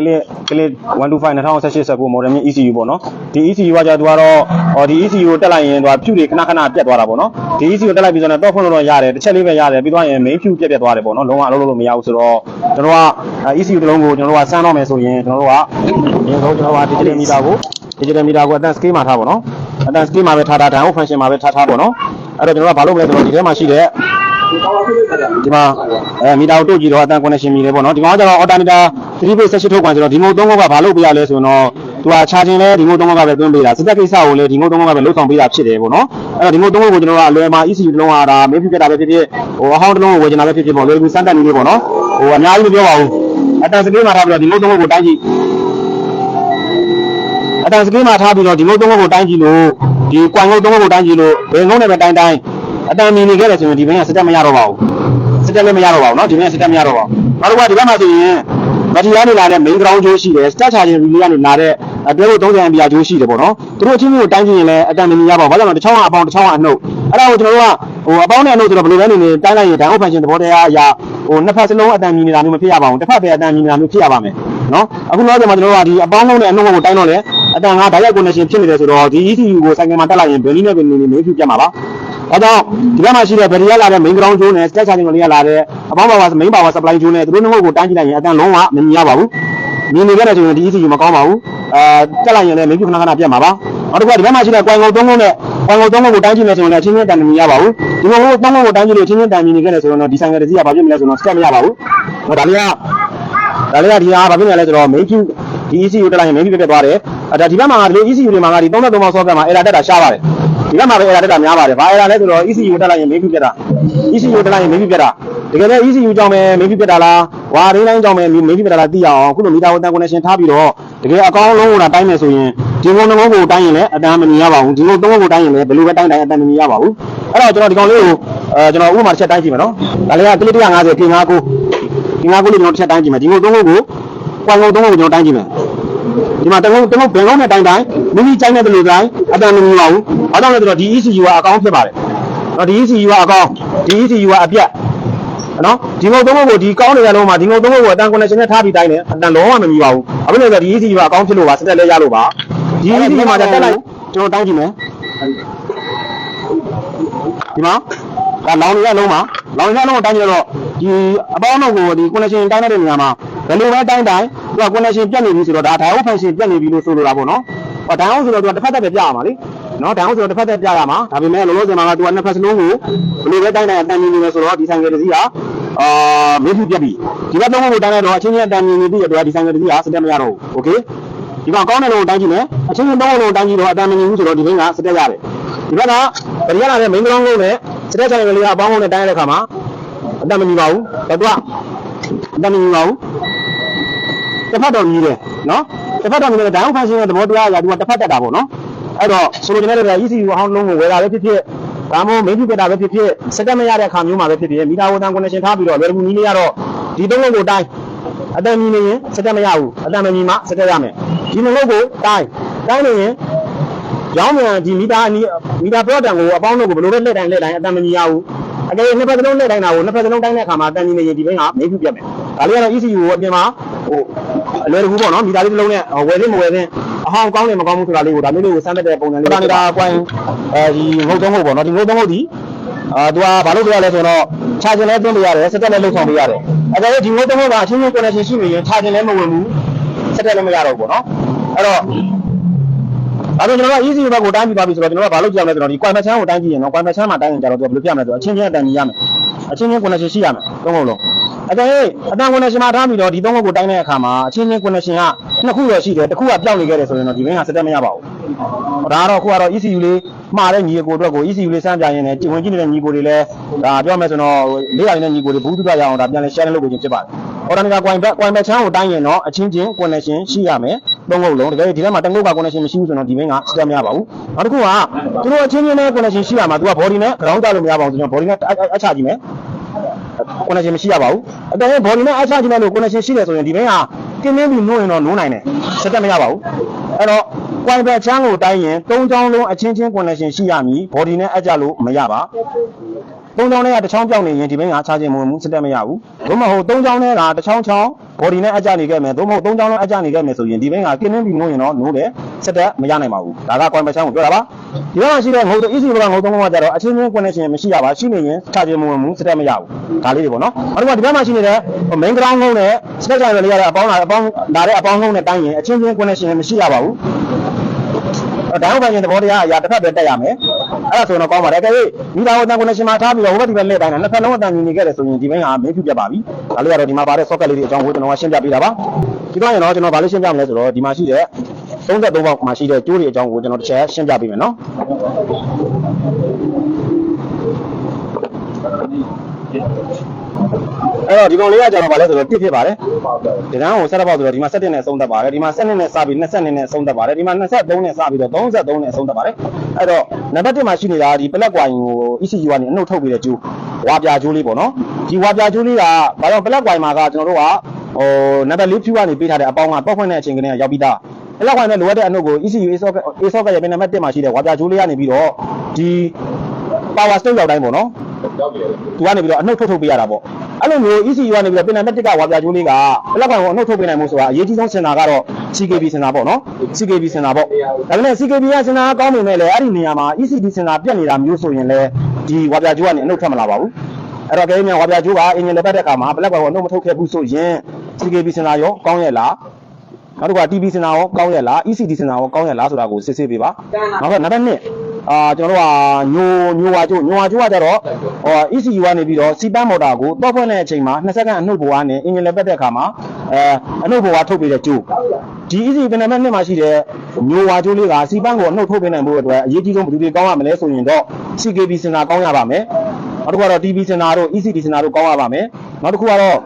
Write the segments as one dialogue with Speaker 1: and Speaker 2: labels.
Speaker 1: ကလစ်ကလစ်125 2018ဆက်ကို model မြင့် ECU ပေါ့နော်ဒီ ECU ကကြာသူကတော့ဟောဒီ ECU ကိုတက်လိုက်ရင်သူကဖြူတွေခဏခဏပြတ်သွားတာပေါ့နော်ဒီ ECU တက်လိုက်ပြီးဆိုတော့တော့ဖွင့်လို့တော့ရတယ်တစ်ချက်လေးပဲရတယ်ပြီးသွားရင် main ဖြူပြတ်ပြတ်သွားတယ်ပေါ့နော်လုံးဝအလုပ်လုပ်လို့မရဘူးဆိုတော့ကျွန်တော်က ECU တစ်လုံးကိုကျွန်တော်တို့ကစမ်းတော့မယ်ဆိုရင်ကျွန်တော်တို့ကအရင်ဆုံးကျွန်တော်က digital meter ကို digital meter ကိုအတန် scale မှာထားပေါ့နော်အတန် scale မှာပဲထားထား down function မှာပဲထားထားပေါ့နော်အဲ့တော့ကျွန်တော်ကဘာလုပ်မလဲဆိုတော့ဒီထဲမှာရှိတဲ့ ဒီမှာအဲမီတာကိုတို့ကြည့်တော့အတန် connection မီတယ်ပေါ့နော်ဒီမှာကျတော့ alternator 3 phase 16ထုတ်ကွန်ဆိုတော့ဒီမို့3ခုကဘာလုပ်ပေးရလဲဆိုတော့သူက charging လဲဒီမို့3ခုကပဲသွင်းပေးတာစက်ကိစ္စကိုလည်းဒီမို့3ခုကပဲလုဆောင်ပေးတာဖြစ်တယ်ပေါ့နော်အဲ့တော့ဒီမို့3ခုကိုကျွန်တော်ကအလွယ်မှာ ECU တစ်လုံးကဒါမေးဖြစ်ခဲ့တာပဲဖြစ်ဖြစ်ဟိုအဟောင်းတစ်လုံးကိုဝယ်ချင်တာပဲဖြစ်ဖြစ်ပေါ့လွယ်ကူစမ်းတက်နေလေးပေါ့နော်ဟိုအများကြီးမပြောပါဘူးအတန်စကေးမှာထားပြီးတော့ဒီမို့3ခုကိုတိုင်းကြည့်အတန်စကေးမှာထားပြီးတော့ဒီမို့3ခုကိုတိုင်းကြည့်လို့ဒီကွန်ကုန်း3ခုကိုတိုင်းကြည့်လို့ဘယ်ငုံနဲ့ပဲတိုင်းတိုင်း အတန်မြင်နေခဲ့တယ်ဆိုရင်ဒီဘင်းကစက်တက်မရတော့ပါဘူး စက်တက်လည်းမရတော့ပါဘူးเนาะဒီနေ့စက်တက်မရတော့ပါဘူးနောက်တစ်ခါဒီဘက်မှာဆိုရင်မတီကနေလာတဲ့ main ground ကျိုးရှိတယ် start charging relay ကနေလာတဲ့အတွဲဖို့30 ampere ကျိုးရှိတယ်ပေါ့နော်သူတို့အချင်းချင်းကိုတိုင်းကြည့်ရင်လည်းအတန်မမြင်ရပါဘူးဘာကြောင့်လဲတစ်ချောင်းကအပေါင်းတစ်ချောင်းကအနှုတ်အဲ့ဒါကိုကျွန်တော်တို့ကဟိုအပေါင်းနဲ့အနှုတ်ဆိုတော့ဘယ်လိုပဲနေနေတိုင်းလိုက်ရင် down function သဘောတရားအရာဟိုနှစ်ဖက်စလုံးအတန်မြင်နေတာမျိုးမဖြစ်ရပါဘူးတစ်ဖက်ပဲအတန်မြင်နေတာမျိုးဖြစ်ရပါမယ်နော်အခုတော့ကျွန်တော်တို့ကဒီအပေါင်းလုံးနဲ့အနှုတ်ကိုတိုင်းတော့လေအတန်က direct connection ဖြစ်နေတယ်ဆိုတော့ဒီ ECU ကိုစိုက်ကမှာတက်လိုက်ရင်ဘယ်နည်းနဲ့ဘယ်နည်းနဲ့မင်းဖြစ်ပြမှာပါ ဒါကြောင့်ဒီဘက်မှာရှိတဲ့ဘယ်ရီရလာတဲ့ main ground ကျိုးနဲ့ start charging ကိုလေးရလာတဲ့အပေါင်းပါပါ main power supply ကျိုးနဲ့သူတို့နှစ်ခုကိုတိုင်းကြည့်လိုက်ရင်အတန်လုံးဝမမြင်ရပါဘူးမြင်နေကြတဲ့ဆိုရင်ဒီ ECU မကောင်းပါဘူးအဲတက်လိုက်ရင်လည်း main ခဏခဏပြတ်မှာပါနောက်တစ်ခါဒီဘက်မှာရှိတဲ့ coin ကုန်သုံးလုံးနဲ့ coin ကုန်သုံးလုံးကိုတိုင်းကြည့်မယ်ဆိုရင်လည်းအချင်းချင်းတန်မမြင်ရပါဘူးဒီလိုမျိုးသုံးလုံးကိုတိုင်းကြည့်လို့အချင်းချင်းတန်မြင်နေခဲ့တယ်ဆိုတော့ဒီဆိုင်ကတည်းကဘာဖြစ်မလဲဆိုတော့ step မရပါဘူးဟောဒါလေးကဒါလေးကဒီဟာဘာဖြစ်နေလဲဆိုတော့ main queue ဒီ ECU တက်လိုက်ရင် main queue ပြတ်သွားတယ်အဲဒါဒီဘက်မှာဒီလို ECU တွေမှာကဒီ33ပေါင်း socket မှာ error တက်တာရှားပါတယ် ဒီဘက်မှာပဲ error တက်တာများပါတယ်ဘာ error လဲဆိုတော့ ECU တက်လိုက်ရင် main queue ပြတ်တာ ECU တက်လိုက်ရင် main queue ပြတ်တာတကယ်လည်း ECU ကြောင့်ပဲ main queue ပြတ်တာလားဝါရင်းတိုင်းကြောင့်ပဲ main queue ပြတ်တာလားသိရအောင်အခုလို meter ဝန်တန် connection ထားပြီးတော့တကယ်အကောင်းလုံးကိုလာတိုင်းမယ်ဆိုရင်ဒီကုန်းတစ်ကုန်းကိုတိုင်းရင်လည်းအတန်မမြင်ရပါဘူးဒီကုန်းသုံးကုန်းကိုတိုင်းရင်လည်းဘယ်လိုပဲတိုင်းတိုင်းအတန်မမြင်ရပါဘူးအဲ့တော့ကျွန်တော်ဒီကောင်လေးကိုအဲကျွန်တော်ဥပမာတစ်ချက်တိုင်းကြည့်မယ်နော်ဒါလေးကကလစ်150ပြင်5ကိုပြင်5ကိုလေးကျွန်တော်တစ်ချက်တိုင်းကြည့်မယ်ဒီကုန်းသုံးကုန်းကိုကွန်ကုန်းသုံးကုန်းကိုကျွန်တော်တိုင်းကြည့်မယ်ဒီမှာတကုန်းတကုန်းဘယ်ကုန်းနဲ့တိုင်းတိုင်းမိမိကြိုက်တဲ့လူတိုင်းအ တန်မမြင်ပါဘူးဘာကြောင့်လဲဆိုတော့ဒီ ECU ကအကောင်းဖြစ်ပါတယ်တော့ဒီ ECU ကအကောင်းဒီ ECU ကအပြတ်နော်ဒီငုံသုံးခုကိုဒီကောင်းနေရလုံးမှာဒီငုံသုံးခုကိုအတန် connection နဲ့ထားပြီးတိုင်းတယ်အတန်လုံးဝမမြည်ပါဘူးအခုလည်းဆိုဒီ ECU ကအကောင်းဖြစ်လို့ပါစက်တက်လဲရလို့ပါဒီ ECU မှာတက်လိုက်ကျွန်တော်တိုင်းကြည့်မယ်ဒီမှာဒါလောင်နေရလုံးမှာလောင်နေရလုံးကိုတိုင်းကြည့်တော့ဒီအပေါင်းတော့ကိုဒီ connection တိုင်းတဲ့နေရာမှာဘယ်လိုပဲတိုင်းတိုင်းသူက connection ပြတ်နေပြီဆိုတော့ဒါ diode function ပြတ်နေပြီလို့ဆိုလိုတာပေါ့နော် ဟော diode ဆိုတော့သူကတစ်ဖက်သက်ပဲပြရမှာလေနော် diode ဆိုတော့တစ်ဖက်သက်ပြရမှာဒါပေမဲ့လောလောဆယ်မှာကသူကနှစ်ဖက်စလုံးကိုဘယ်လိုပဲတိုင်းတိုင်းအတန်မြင်နေမယ်ဆိုတော့ဒီဆိုင်ကယ်တစ်စီးကအာမေးဖြူပြတ်ပြီဒီဘက်သုံးခုကိုတိုင်းလိုက်တော့အချင်းချင်းအတန်မြင်နေပြီအတွက်ဒီဆိုင်ကယ်တစ်စီးကစတက်မရတော့ဘူးโอเคဒီကောင်ကောင်းတဲ့လုံးကိုတိုင်းကြည့်မယ်အချင်းချင်းသုံးခုလုံးကိုတိုင်းကြည့်တော့အတန်မမြင်ဘူးဆိုတော့ဒီဘက်ကစတက်ရတယ်ဒီဘက်ကဗရီရလာတဲ့ main ground လုံးနဲ့စတက်ဆိုင်ကယ်လေးကအပေါင်းလုံးနဲ့တိုင်းရတဲ့ခါမှာအတန်မမြင်ပါဘူးတော့သူကအတန်မမြင်ပါဘူးတစ်ဖက်တော့မြည်တယ်နော် တစ်ဖက်တော့မြည်တယ်ဒိုင်းဖန်ရှင်းတဲ့သဘောတရားအရာသူကတစ်ဖက်တက်တာပေါ့နော်အဲ့တော့ဆိုလိုချင်တဲ့က ECU အဟောင်းလုံးကိုဝယ်တာပဲဖြစ်ဖြစ်ဒါမှမဟုတ် main ဖြစ်တာပဲဖြစ်ဖြစ်စက်တက်မရတဲ့အခါမျိုးမှာပဲဖြစ်ဖြစ်မီတာဝန်တန် connection ထားပြီးတော့လွယ်ကူနည်းလေးရတော့ဒီသုံးလုံးကိုတိုင်းအတန်မြည်နေရင်စက်တက်မရဘူးအတန်မမြည်မှစက်တက်ရမယ်ဒီနှလုံးကိုတိုင်းတိုင်းနေရင်ရောင်းမြန်ဒီမီတာအနီးမီတာ product ကိုအပေါင်းတို့ကိုဘယ်လိုလဲလက်တိုင်းလက်တိုင်းအတန်မမြည်ရဘူးအကယ်၍နှစ်ဖက်စလုံးလက်တိုင်းတာကိုနှစ်ဖက်စလုံးတိုင်းတဲ့အခါမှာအတန်မြည်နေရင်ဒီဘက်ကမေးဖြူပြတ်မယ် ဒါလေးကတော့ ECU ကိုအပြင်မှာဟိုအလွယ်တကူပေါ့နော်မီတာလေးတစ်လုံးနဲ့ဝယ်သိမဝယ်သိအဟောင်းကောင်းတယ်မကောင်းဘူးဆိုတာလေးကိုဒါမျိုးလေးကိုစမ်းတဲ့ပုံစံလေးဒါနေတာကွိုင်းအဲဒီငုတ်သုံးဟုတ်ပေါ့နော်ဒီငုတ်သုံးဟုတ်ဒီအာသူကဘာလို့ပြရလဲဆိုတော့ခြာကျင်လဲသွင်းပြရတယ်စက်တက်လည်းလုံဆောင်ပြရတယ်အဲဒါလို့ဒီငုတ်သုံးဟုတ်ကအချင်းချင်း connection ရှိနေရင်ခြာကျင်လည်းမဝင်ဘူးစက်တက်လည်းမရတော့ဘူးပေါ့နော်အဲ့တော့ဒါဆိုကျွန်တော်က easy ဘက်ကိုတိုင်းပြီးပါပြီဆိုတော့ကျွန်တော်ကဘာလုပ်ကြရမလဲဆိုတော့ဒီ quad ချမ်းကိုတိုင်းကြည့်ရင်တော့ quad ချမ်းမှာတိုင်းရင်ကြတော့သူကဘယ်လိုပြမလဲဆိုတော့အချင်းချင်းအတန်ကြီးရမယ်အချင်းချင်း connection ရှိရမယ်သုံးခုလုံး အတန်ရေးအတန် connection မှာထားပြီးတော့ဒီသုံးခုကိုတိုင်းတဲ့အခါမှာအချင်းချင်း connection ကနှစ်ခုတော့ရှိတယ်တစ်ခုကပြောင်းနေခဲ့တယ်ဆိုရင်တော့ဒီဘင်းကစက်တက်မရပါဘူးဒါကတော့ခုကတော့ ECU လေးမှားတဲ့ညီကိုအတွက်ကို ECU လေးစမ်းပြရင်းနဲ့ဝင်ကြည့်နေတဲ့ညီကိုတွေလည်းဒါပြောမယ်ဆိုတော့လေးရနေတဲ့ညီကိုတွေဘူးတူရအောင်ဒါပြန်လဲ share လုပ်ပေးခြင်းဖြစ်ပါတယ်။ order က coin back coin back ချမ်းကိုတိုင်းရင်တော့အချင်းချင်း connection ရှိရမယ်သုံးခုလုံးတကယ်ဒီထဲမှာတငုတ်က connection မရှိဘူးဆိုတော့ဒီဘင်းကစက်မရပါဘူး။နောက်တစ်ခုကသူတို့အချင်းချင်းနဲ့ connection ရှိရမှာသူက body နဲ့ ground ကြလို့မရပါဘူးဆိုတော့ body နဲ့အချကြည့်မယ်။ connection မရှိရပါဘူး။အတကယ် body နဲ့အချကြည့်မယ်လို့ connection ရှိတယ်ဆိုရင်ဒီဘင်းကတင်းတင်းပြီးနှိုးရင်တော့နှိုးနိုင်တယ်။စက်တက်မရပါဘူး။အဲ့တော့ coin back ချမ်းကိုတိုင်းရင်သုံးချောင်းလုံးအချင်းချင်း connection ရှိရမည် body နဲ့အကြလို့မရပါ သုံးချောင်းထဲကတစ်ချောင်းပြောင်းနေရင်ဒီဘင်းကချာခြင်းမဝင်ဘူးစတက်မရဘူးဘုမဟုတ်သုံးချောင်းထဲကတစ်ချောင်းချောင်း body နဲ့အကြနေခဲ့မယ်သို့မဟုတ်သုံးချောင်းလုံးအကြနေခဲ့မယ်ဆိုရင်ဒီဘင်းကကင်းနှင်းပြီးငုံရင်တော့နိုးတယ်စတက်မရနိုင်ပါဘူးဒါက coin ပချောင်းကိုပြောတာပါဒီဘက်မှာရှိတဲ့ငုံတို့ easy ဘက်ကငုံသုံးလုံးကကြတော့အချင်းချင်း connection မရှိရပါရှိနေရင်ချာခြင်းမဝင်ဘူးစတက်မရဘူးဒါလေးတွေပေါ့နော်နောက်တစ်ခါဒီဘက်မှာရှိနေတဲ့ main ground ငုံနဲ့ spec ဆိုင်တွေလေးရတဲ့အပေါင်းလာအပေါင်းလာတဲ့အပေါင်းငုံနဲ့တိုင်းရင်အချင်းချင်း connection မရှိရပါဘူး ဒါဟုတ်ပါရင်သဘောတရားအရာတစ်ဖက်ပဲတက်ရမယ်အဲ့ဒါဆိုတော့ကောင်းပါတယ်ကဲမိသားစုတန်ကွန်နက်ရှင်မှာထားပြီးတော့ဟိုဘက်ဒီဘက်လှည့်တိုင်းတာနှစ်ဖက်လုံးအတန်ညီနေခဲ့တယ်ဆိုရင်ဒီဘင်းကမင်းဖြူပြတ်ပါပြီဒါလေးကတော့ဒီမှာပါတဲ့ socket လေးတွေအကြောင်းကိုကျွန်တော်ကရှင်းပြပေးတာပါဒီတော့ရင်တော့ကျွန်တော်ဗာလို့ရှင်းပြမလဲဆိုတော့ဒီမှာရှိတဲ့33ပေါက်မှာရှိတဲ့ကျိုးတွေအကြောင်းကိုကျွန်တော်တစ်ချက်ရှင်းပြပေးမယ်နော် အဲ့တော့ဒီကောင်လေးကကျွန်တော်ဗာလဲဆိုတော့တစ်ဖြစ်ပါတယ်ဒီကန်းကိုဆက်တော့ဆိုတော့ဒီမှာ17နဲ့အဆုံးသတ်ပါတယ်ဒီမှာ17နဲ့စပြီး22နဲ့အဆုံးသတ်ပါတယ်ဒီမှာ23နဲ့စပြီးတော့33နဲ့အဆုံးသတ်ပါတယ်အဲ့တော့နံပါတ်1မှာရှိနေတာဒီ black wine ကို ECU ကနေအနှုတ်ထုတ်ပြီးတဲ့ကျိုးဝါပြာကျိုးလေးပေါ့နော်ဒီဝါပြာကျိုးလေးကဘာလို့ black wine မှာကကျွန်တော်တို့ကဟိုနံပါတ်4ဖြူကနေပေးထားတဲ့အပေါင်းကပောက်ဖွင့်တဲ့အချိန်ကနေရောက်ပြီးသား black wine နဲ့လိုအပ်တဲ့အနှုတ်ကို ECU A socket A socket ရဲ့နံပါတ်1မှာရှိတဲ့ဝါပြာကျိုးလေးကနေပြီးတော့ဒီ power state ရောက်တိုင်းပေါ့နော် သူကနေပြီးတော့အနှုတ်ထုတ်ထုတ်ပေးရတာပေါ့အဲ့လိုမျိုး ECU ကနေပြီးတော့ပင်နံပါတ်1ကဝါပြကျိုးလေးကဘလက်ကောင်ကိုအနှုတ်ထုတ်ပေးနိုင်မှုဆိုတာအရေးကြီးဆုံးစင်တာကတော့ CKB စင်တာပေါ့နော် CKB စင်တာပေါ့ဒါပေမဲ့ CKB ကစင်တာကောင်းနေမဲ့လေအဲ့ဒီနေရာမှာ ECD စင်တာပြတ်နေတာမျိုးဆိုရင်လေဒီဝါပြကျိုးကနေအနှုတ်ထွက်မလာပါဘူးအဲ့တော့ကဲမြန်ဝါပြကျိုးကအင်ဂျင်လက်ပတ်တဲ့အခါမှာဘလက်ကောင်ကိုအနှုတ်မထုတ်ခဲ့ဘူးဆိုရင် CKB စင်တာရောကောင်းရဲ့လားနောက်တစ်ခါ TB စင်တာရောကောင်းရဲ့လား ECD စင်တာရောကောင်းရဲ့လားဆိုတာကိုစစ်ဆေးပေးပါနောက်တော့နံပါတ်2 အာကျွန်တော်တို့ကညိုညိုဝါကျိုးညိုဝါကျိုးကကြတော့ဟို ECU ကနေပြီးတော့စီပန်းမော်တာကိုတော့ဖွင့်တဲ့အချိန်မှာ2စက္ကန့်အနှုတ်ပေါ်ကနေအင်ဂျင်လက်ပတ်တဲ့အခါမှာအဲအနှုတ်ပေါ်ကထုတ်ပေးတဲ့ကျိုးဒီ ECU ပင်နံပါတ်2မှာရှိတဲ့ညိုဝါကျိုးလေးကစီပန်းကိုအနှုတ်ထုတ်ပေးနိုင်ဖို့အတွက်အရေးကြီးဆုံးဘယ်သူတွေကောင်းရမလဲဆိုရင်တော့ CKB စင်တာကောင်းရပါမယ်နောက်တစ်ခုကတော့ TB စင်တာတို့ ECD စင်တာတို့ကောင်းရပါမယ်နောက်တစ်ခုကတော့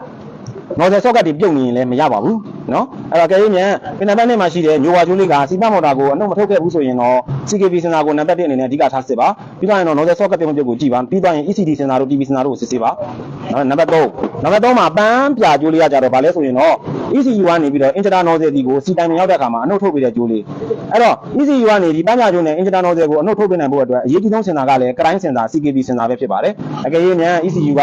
Speaker 1: နော်ဆယ်ဆော့ကတ်တွေပြုတ်နေရင်လည်းမရပါဘူးနော်အဲ့တော့ကဲရင်မြန်ပင်နံပါတ်နဲ့မှာရှိတဲ့ညိုဝါကျိုးလေးကစီပတ်မော်တာကိုအနှုတ်မထုတ်ခဲ့ဘူးဆိုရင်တော့ CKB စင်တာကိုနံပါတ်1အနေနဲ့အဓိကထားစစ်ပါပြီးတော့ရင်တော့နော်ဆယ်ဆော့ကတ်ပြုတ်မပြုတ်ကိုကြည့်ပါပြီးတော့ရင် ECD စင်တာတို့ TB စင်တာတို့ကိုစစ်ဆေးပါနော်နံပါတ်3နံပါတ်3မှာပန်းပြကျိုးလေးကကြတော့ဗာလဲဆိုရင်တော့ ECU ကနေပြီးတော့ intra nozzle ဒီကိုစီတိုင်ရောက်တဲ့အခါမှာအနှုတ်ထုတ်ပေးတဲ့ကျိုးလေးအဲ့တော့ ECU ကနေဒီပန်းပြကျိုးနဲ့ intra nozzle ကိုအနှုတ်ထုတ်ပေးနိုင်ဖို့အတွက်အရေးကြီးဆုံးစင်တာကလည်း crime sensor CKB စင်တာပဲဖြစ်ပါတယ်အကယ်၍မြန် ECU က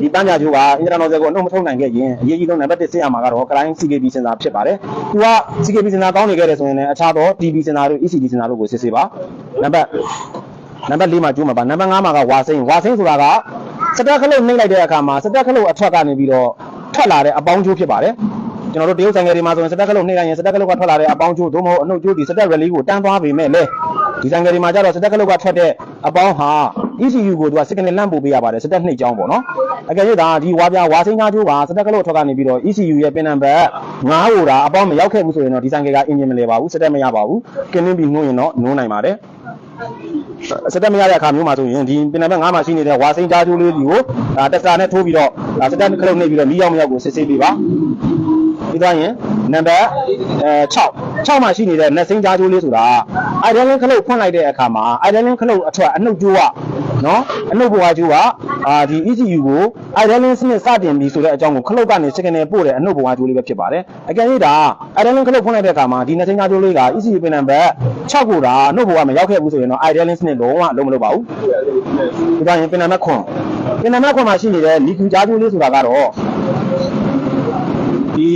Speaker 1: ဒီပန်းပြကျိုးက intra nozzle ကိုအနှုတ်မထုတ်နိုင်ခဲ့ရင်အရေးကြီးဆုံးနံပါတ်1စစ်ရမှာကတော့ crime CKB စင်တာဖြစ်ပါတယ်သူက CKB စင်တာကောင်းနေခဲ့တယ်ဆိုရင်လည်းအခြားသော TB စင်တာတို့ ECD စင်တာတို့ကိုစစ်ဆေးပါနံပါတ်နံပါတ်4မှာကျိုးမှာပါနံပါတ်5မှာကဝါစိန်ဝါစိန်ဆိုတာကစတက်ခလုတ်နှိမ့်လိုက်တဲ့အခါမှာစတက်ခလုတ်အထက်ကနေပြီးတော့ထွက်လာတဲ့အပေါင်းကျိုးဖြစ်ပါတယ်ကျွန်တော်တို့တရုတ်ဆိုင်ငယ်တွေမှာဆိုရင်စတက်ကလုတ်နှိမ့်လိုက်ရင်စတက်ကလုတ်ကထွက်လာတဲ့အပေါင်းကျိုးသို့မဟုတ်အနှုတ်ကျိုးဒီစတက်ရလီကိုတန်းသွားပေမဲ့လေဒီဆိုင်ငယ်တွေမှာကျတော့စတက်ကလုတ်ကထွက်တဲ့အပေါင်းဟာ ECU ကိုသူက signal လန့်ပို့ပေးရပါတယ်စတက်နှိမ့်ကြောင်းပေါ့နော်အကယ်၍ဒါဒီဝါပြဝါစိန်းသားကျိုးကစတက်ကလုတ်ထွက်ကနေပြီးတော့ ECU ရဲ့ပင်နံပါတ်9ဟိုတာအပေါင်းမရောက်ခဲ့ဘူးဆိုရင်တော့ဒီဆိုင်ငယ်ကအင်ဂျင်မလဲပါဘူးစတက်မရပါဘူးကင်းနှင်းပြီးနှိုးရင်တော့နှိုးနိုင်ပါတယ်စတက်မရတဲ့အခါမျိုးမှာဆိုရင်ဒီပင်နံပါတ်9မှာရှိနေတဲ့ဝါစိန်းသားကျိုးလေးဒီကိုဒါတက်စာနဲ့ထိုးပြီးတော့ဒါစတက်ခလုတ်နှိပ်ပြီးတော့မီးရောက်မရောက်ကိုစစ်ဆေးပေးပါပြီးသွားရင်နံပါတ်အဲ6 6မှာရှိနေတဲ့နက်စိန်းကြားကျိုးလေးဆိုတာအိုင်ဒန်လင်းခလုတ်ဖွင့်လိုက်တဲ့အခါမှာအိုင်ဒန်လင်းခလုတ်အထွက်အနှုတ်ကျိုးကနော်အနှုတ်ဘွားကျိုးကအာဒီ ECU ကိုအိုင်ဒန်လင်းစနစ်စတင်ပြီဆိုတဲ့အကြောင်းကိုခလုတ်ကနေစကနေပို့တဲ့အနှုတ်ဘွားကျိုးလေးပဲဖြစ်ပါတယ်အကယ်၍ဒါအိုင်ဒန်လင်းခလုတ်ဖွင့်လိုက်တဲ့အခါမှာဒီနက်စိန်းကြားကျိုးလေးက ECU ပင်နံပါတ်6ကိုဒါအနှုတ်ဘွားမရောက်ခဲ့ဘူးဆိုရင်တော့အိုင်ဒန်လင်းစနစ်လုံးဝလုံးမလုပ်ပါဘူးဒီတော့ရင်ပင်နံပါတ်9ပင်နံပါတ်9မှာရှိနေတဲ့လီကူကြားကျိုးလေးဆိုတာကတော့ ဒီ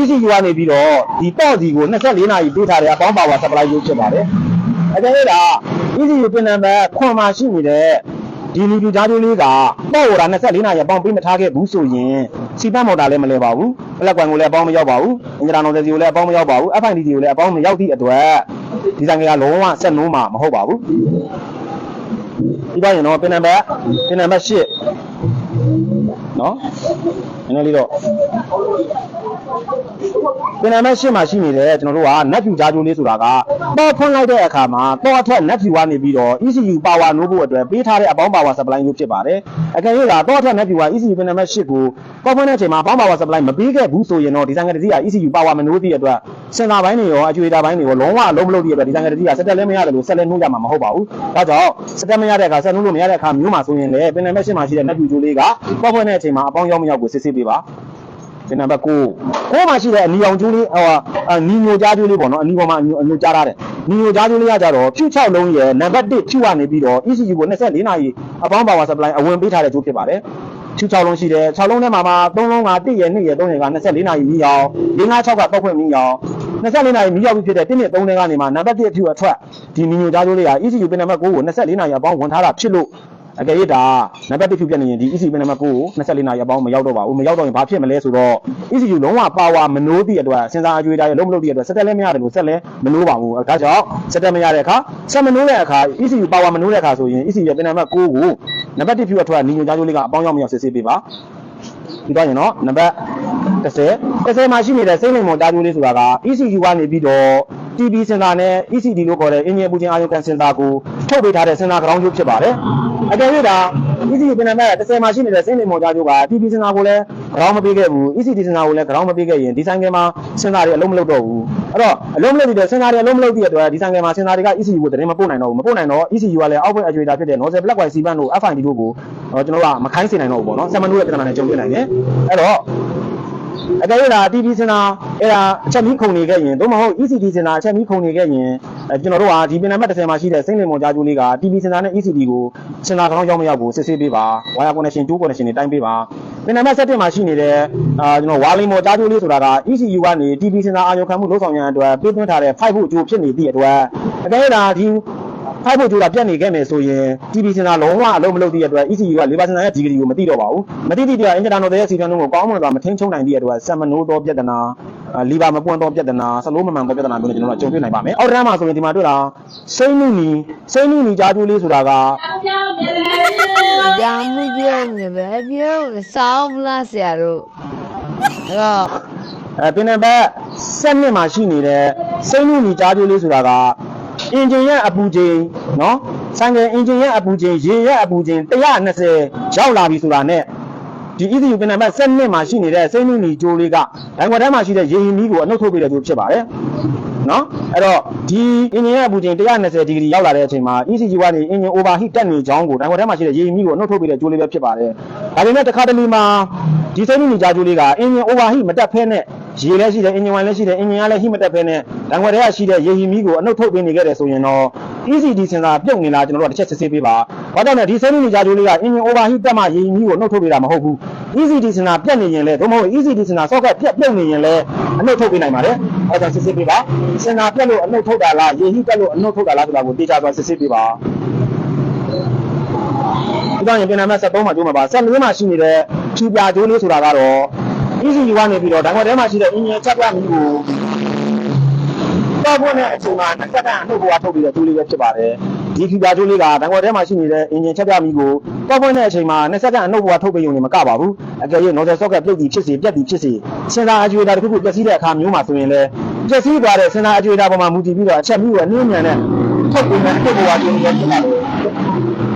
Speaker 1: ECU ကနေပြီးတော့ဒီပေါ့စီကို24နာရီပေးထားတဲ့အပေါင်းပါဝါ supply ရုပ်ဖြစ်ပါတယ်။အဲဒါလေဒါ ECU ပင်နံပါတ်ခွန်မှာရှိနေတဲ့ဒီလီပြကြားကျိုးလေးကပေါ့ဝတာ24နာရီအပေါင်းပေးမထားခဲ့ဘူးဆိုရင်စီပတ်မော်တာလည်းမလဲပါဘူး။ပလက်ကွန်ကိုလည်းအပေါင်းမရောက်ပါဘူး။အင်ဂျင်နာနိုဇယ်စီကိုလည်းအပေါင်းမရောက်ပါဘူး။ FID ကိုလည်းအပေါင်းမရောက်သည့်အတွက်ဒီဆိုင်ကလုံးဝဆက်နိုးမှာမဟုတ်ပါဘူး။ဒီပိုင်းတော့ပင်နံပါတ်ပင်နံပါတ်8 နော်နည်းနည်းလေးတော့ ပင်နံပါတ်8မှာရှိနေတယ်ကျွန်တော်တို့က net view ကြားကျိုးလေးဆိုတာကပေါ်ဖွင့်လိုက်တဲ့အခါမှာတော့အထက် net view ကနေပြီးတော့ ECU power နိုးဖို့အတွက်ပေးထားတဲ့အပေါင်း power supply မျိုးဖြစ်ပါတယ်အကယ်၍ဒါတော့အထက် net view က ECU ပင်နံပါတ်8ကိုပေါ်ဖွင့်တဲ့အချိန်မှာပေါင်း power supply မပေးခဲ့ဘူးဆိုရင်တော့ဒီဆိုင်ကတည်းက ECU power မနိုးသည့်အတွက်စင်တာပိုင်းတွေရောအကျွေတာပိုင်းတွေရောလုံးဝအလုံးမလုပ်သည့်အတွက်ဒီဆိုင်ကတည်းကစက်တက်လည်းမရတယ်လို့ဆက်လည်းနှိုးရမှာမဟုတ်ပါဘူးဒါကြောင့်စက်တက်မရတဲ့အခါဆက်နှိုးလို့မရတဲ့အခါမျိုးမှာဆိုရင်လည်းပင်နံပါတ်8မှာရှိတဲ့ net view ကျိုးလေးကပေါ်ဖွင့်တဲ့အချိန်မှာအပေါင်းရောက်မရောက်ကိုစစ်ဆေးပေးပါ ဒီနံပါတ်9ကိုမှာရှိတဲ့အနီအောင်ကျိုးလေးဟိုအနီညိုကြားကျိုးလေးပေါ့နော်အနီပေါ်မှာအညိုအညိုကြားထားတယ်ညီညွတ်ကြားကျိုးလေးကကြတော့ဖြူ6လုံးရဲ့နံပါတ်1ဖြူကနေပြီးတော့ ECU ကို24နာရီအပေါင်း power supply အဝင်ပေးထားတဲ့ကျိုးဖြစ်ပါတယ်ဖြူ6လုံးရှိတယ်6လုံးထဲမှာမှာ3လုံးက1ရဲ့2ရဲ့3ရဲ့က24နာရီမီးအောင်5 5 6ကပောက်ခွင့်မီးအောင်24နာရီမီးရောက်ပြီးဖြစ်တဲ့1နဲ့3နဲ့ကနေမှာနံပါတ်1ဖြူအထွက်ဒီညီညွတ်ကြားကျိုးလေးက ECU ပင်နံပါတ်9ကို24နာရီအပေါင်းဝင်ထားတာဖြစ်လို့ အကယ်၍ဒါနံပါတ်1ဖြူပြတ်နေရင်ဒီ ECU ပင်နံပါတ်9ကို24နာရီအပေါင်းမရောက်တော့ပါဘူးမရောက်တော့ရင်ဘာဖြစ်မလဲဆိုတော့ ECU လုံးဝ power မနိုးသည့်အတွက်စဉ်းစားအကြွေးတာရလုံးမလို့သည့်အတွက်စက်တက်လည်းမရတယ်လို့စက်လည်းမနိုးပါဘူးဒါကြောင့်စက်တက်မရတဲ့အခါစက်မနိုးတဲ့အခါ ECU power မနိုးတဲ့အခါဆိုရင် ECU ရဲ့ပင်နံပါတ်9ကိုနံပါတ်1ဖြူအထွတ်ညီညွတ်ကြားကျိုးလေးကအပေါင်းရောက်မရောက်စစ်ဆေးပေးပါပြီးတော့ရင်တော့နံပါတ် 30 30မှာရှိနေတဲ့စိမ့်လိမ်မော်ကြားကျိုးလေးဆိုတာက ECU ကနေပြီးတော့ TB စင်တာနဲ့ ECD လို့ခေါ်တဲ့ Engineer ပူချင်းအာရုံကန်စင်တာကိုထုတ်ပေးထားတဲ့စင်တာ ground ကျိုးဖြစ်ပါတယ်အကယ်၍ဒါ ECD ပင်နံပါတ်30မှာရှိနေတဲ့စိမ့်လိမ်မော်ကြားကျိုးက TB စင်တာကိုလည်း ground မပေးခဲ့ဘူး ECD စင်တာကိုလည်း ground မပေးခဲ့ရင်ဒီဆိုင်ကမှာစင်တာတွေအလုံးမလုပ်တော့ဘူးအဲ့တော့အလုံးမလုပ်တဲ့စင်တာတွေအလုံးမလုပ်တဲ့အတွက်ဒီဆိုင်ကမှာစင်တာတွေက ECU ကိုသတင်းမပို့နိုင်တော့ဘူးမပို့နိုင်တော့ ECU ကလည်းအောက်ဘက်အကျွေးတာဖြစ်တဲ့ nozzle black white cement တို့ FID တို့ကိုတော့ကျွန်တော်ကမခိုင်းစေနိုင်တော့ဘူးပေါ့နော်ဆမ်မနိုးရဲ့ပြဿနာနဲ့ကြုံတွေ့နိုင်တယ်အဲ့တော့ အကယ်၍ဒါ TB စင်တာအဲ့ဒါအချက်မီးခုန်နေခဲ့ရင်သို့မဟုတ် ECD စင်တာအချက်မီးခုန်နေခဲ့ရင်အဲကျွန်တော်တို့ကဒီပင်နံပါတ်30မှာရှိတဲ့စိမ့်လင်မွန်ကြားကျိုးလေးက TB စင်တာနဲ့ ECD ကိုစင်တာကောင်းရောက်မရောက်ကိုစစ်ဆေးပေးပါ wire connection 2 connection တွေတိုင်းပေးပါပင်နံပါတ်7မှာရှိနေတဲ့အာကျွန်တော်ဝါလီမော်ကြားကျိုးလေးဆိုတာက ECU ကနေ TB စင်တာအာရုံခံမှုလုပ်ဆောင်ရန်အတွက်ပေးသွင်းထားတဲ့5ဖို့အကျိုးဖြစ်နေသည့်အတွက်အကယ်၍ဒါဒီ ဖိုက်ဖို့ကြိုးတာပြတ်နေခဲ့မယ်ဆိုရင် TB စင်တာလုံးဝအလုံးမလုပ်သည့်အတွက် ECU ကလေဘာစင်တာရဲ့ဒီဂရီကိုမသိတော့ပါဘူးမသိသည့်အတွက်အင်ဂျင်တာနိုတဲ့စီတွန်းလုံးကိုကောင်းမွန်စွာမထိန်းချုပ်နိုင်သည့်အတွက်ဆမ်မနိုးသောပြဿနာလီဘာမပွန်းသောပြဿနာစလိုးမမှန်သောပြဿနာမျိုးနဲ့ကျွန်တော်တို့ကြုံတွေ့နိုင်ပါမယ်အောက်တန်းမှာဆိုရင်ဒီမှာတွေ့တာစိမ့်နုနီစိမ့်နုနီကြားကျိုးလေးဆိုတာက
Speaker 2: ကြောင်မှုပြုံးနေပဲပြုံးစောင်းလားဆရာတို့အဲ့တော့
Speaker 1: အဲပင်နံပါတ်7မှာရှိနေတဲ့စိမ့်နုနီကြားကျိုးလေးဆိုတာက အင်ဂျင်ရဲ့အပူချိန်နော်ဆိုင်ကအင်ဂျင်ရဲ့အပူချိန်ရေရဲ့အပူချိန်120ရောက်လာပြီဆိုတာနဲ့ဒီ ECU ပင်နံပါတ်7မှာရှိနေတဲ့စိမ့်နုနီဂျိုးလေးကဒိုင်ခွက်ထဲမှာရှိတဲ့ရေဟီမီကိုအနှုတ်ထုတ်ပေးတဲ့ဂျိုးဖြစ်ပါတယ်နော်အဲ့တော့ဒီအင်ဂျင်ရဲ့အပူချိန်120ဒီဂရီရောက်လာတဲ့အချိန်မှာ ECU ကနေအင်ဂျင် overheat တက်နေကြောင်းကိုဒိုင်ခွက်ထဲမှာရှိတဲ့ရေဟီမီကိုအနှုတ်ထုတ်ပေးတဲ့ဂျိုးလေးပဲဖြစ်ပါတယ်ဒါပေမဲ့တစ်ခါတလေမှာ ဒီစိမ့်နုနီဂျာဂျိုးလေးကအင်ဂျင် overheat မတက်ဖဲနဲ့ရေလည်းရှိတယ်အင်ဂျင်ဝိုင်လည်းရှိတယ်အင်ဂျင်ကလည်း heat မတက်ဖဲနဲ့ဒိုင်ခွက်ထဲကရှိတဲ့ရေဟီမီကိုအနှုတ်ထုတ်ပေးနေခဲ့တယ်ဆိုရင်တော့ ECD စင်တာပြုတ်နေလားကျွန်တော်တို့ကတစ်ချက်စစ်ဆေးပေးပါ။ဘာကြောင့်လဲဒီစိမ့်နုနီဂျာဂျိုးလေးကအင်ဂျင် overheat တက်မှရေဟီမီကိုအနှုတ်ထုတ်ပေးတာမဟုတ်ဘူး။ ECD စင်တာပြတ်နေရင်လည်းသို့မဟုတ် ECD စင်တာ socket ပြတ်ပြုတ်နေရင်လည်းအနှုတ်ထုတ်ပေးနိုင်ပါတယ်။အဲဒါစစ်ဆေးပေးပါ။စင်တာပြတ်လို့အနှုတ်ထုတ်တာလားရေဟီတက်လို့အနှုတ်ထုတ်တာလားဆိုတာကိုတေချာစွာစစ်ဆေးပေးပါ။ဒီတော့ရင်ပြန်နံပါတ်73မှာကျိုးမှာပါ74မှာရှိနေတဲ့ ဖြူပြကျိုးလေးဆိုတာကတော့ ECU ကနေပြီးတော့ဓာတ်ခွက်ထဲမှာရှိတဲ့အင်ဂျင်ချက်ပြမီကိုတော့ဘုန်းနဲ့အချိန်မှာတစ်စက္ကန့်အနှုတ်ဘွားထုတ်ပြီးတဲ့ကျိုးလေးပဲဖြစ်ပါတယ်ဒီဖြူပြကျိုးလေးကဓာတ်ခွက်ထဲမှာရှိနေတဲ့အင်ဂျင်ချက်ပြမီကိုတော့ဘုန်းနဲ့အချိန်မှာ20စက္ကန့်အနှုတ်ဘွားထုတ်ပြီးရုံနဲ့မကပါဘူးအကယ်၍ nozzle socket ပြုတ်ပြီးဖြစ်စေပြတ်ပြီးဖြစ်စေစင်စာအကျွေးတာတစ်ခုခုပျက်စီးတဲ့အခါမျိုးမှာဆိုရင်လည်းပျက်စီးသွားတဲ့စင်စာအကျွေးတာပေါ်မှာမူတည်ပြီးတော့အချက်မျိုးကိုအနည်းငယ်နဲ့ထုတ်ပြီးမှအနှုတ်ဘွားကျိုးလေးပဲဖြစ်ပါတယ်အဲ့